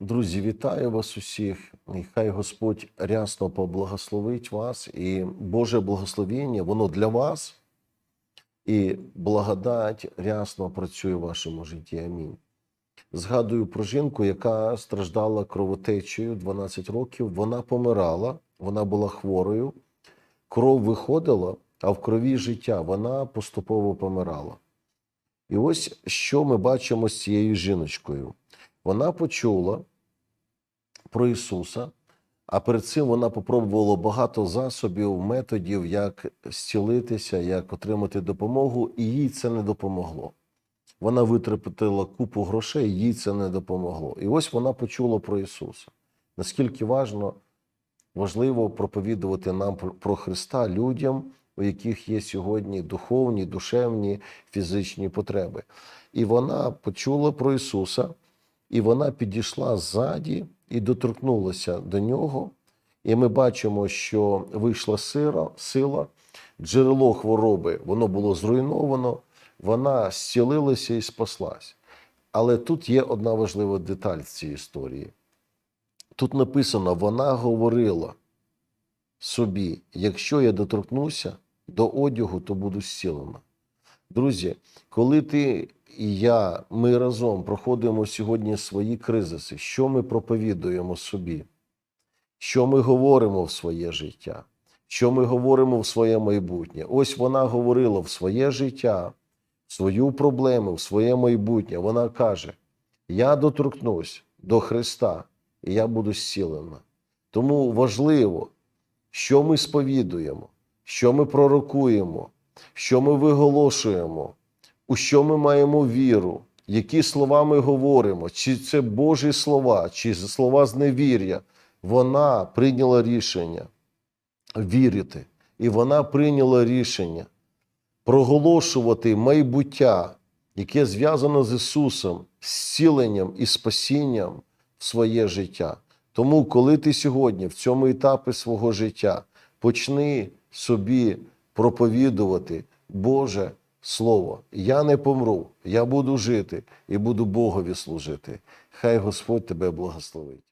Друзі, вітаю вас усіх. І хай Господь рясно поблагословить вас, і Боже благословення, воно для вас, і благодать рясно працює в вашому житті. Амінь. Згадую про жінку, яка страждала кровотечею 12 років. Вона помирала, вона була хворою, кров виходила, а в крові життя вона поступово помирала. І ось що ми бачимо з цією жіночкою. Вона почула про Ісуса, а перед цим вона попробувала багато засобів, методів, як зцілитися, як отримати допомогу, і їй це не допомогло. Вона витратила купу грошей, їй це не допомогло. І ось вона почула про Ісуса. Наскільки важно, важливо проповідувати нам про- Христа людям, у яких є сьогодні духовні, душевні, фізичні потреби. І вона почула про Ісуса, і вона підійшла ззаді і доторкнулася до нього. І ми бачимо, що вийшла сила, сила, джерело хвороби, воно було зруйновано, вона зцілилася і спаслась. Але тут є одна важлива деталь цій історії. Тут написано: вона говорила собі: якщо я доторкнуся до одягу, то буду зцілена. Друзі, коли ти і я, ми разом проходимо сьогодні свої кризиси, що ми проповідуємо собі, що ми говоримо в своє життя, що ми говоримо в своє майбутнє. Ось вона говорила в своє життя, в свою проблему, в своє майбутнє. Вона каже: Я доторкнусь до Христа, і я буду зцілена. Тому важливо, що ми сповідуємо, що ми пророкуємо, що ми виголошуємо, у що ми маємо віру, які слова ми говоримо, чи це Божі слова, чи слова з невір'я. Вона прийняла рішення вірити, і вона прийняла рішення проголошувати майбуття, яке зв'язано з Ісусом, зціленням і спасінням в своє життя. Тому, коли ти сьогодні в цьому етапі свого життя почни собі проповідувати Боже Слово, я не помру, я буду жити і буду Богові служити. Хай Господь тебе благословить.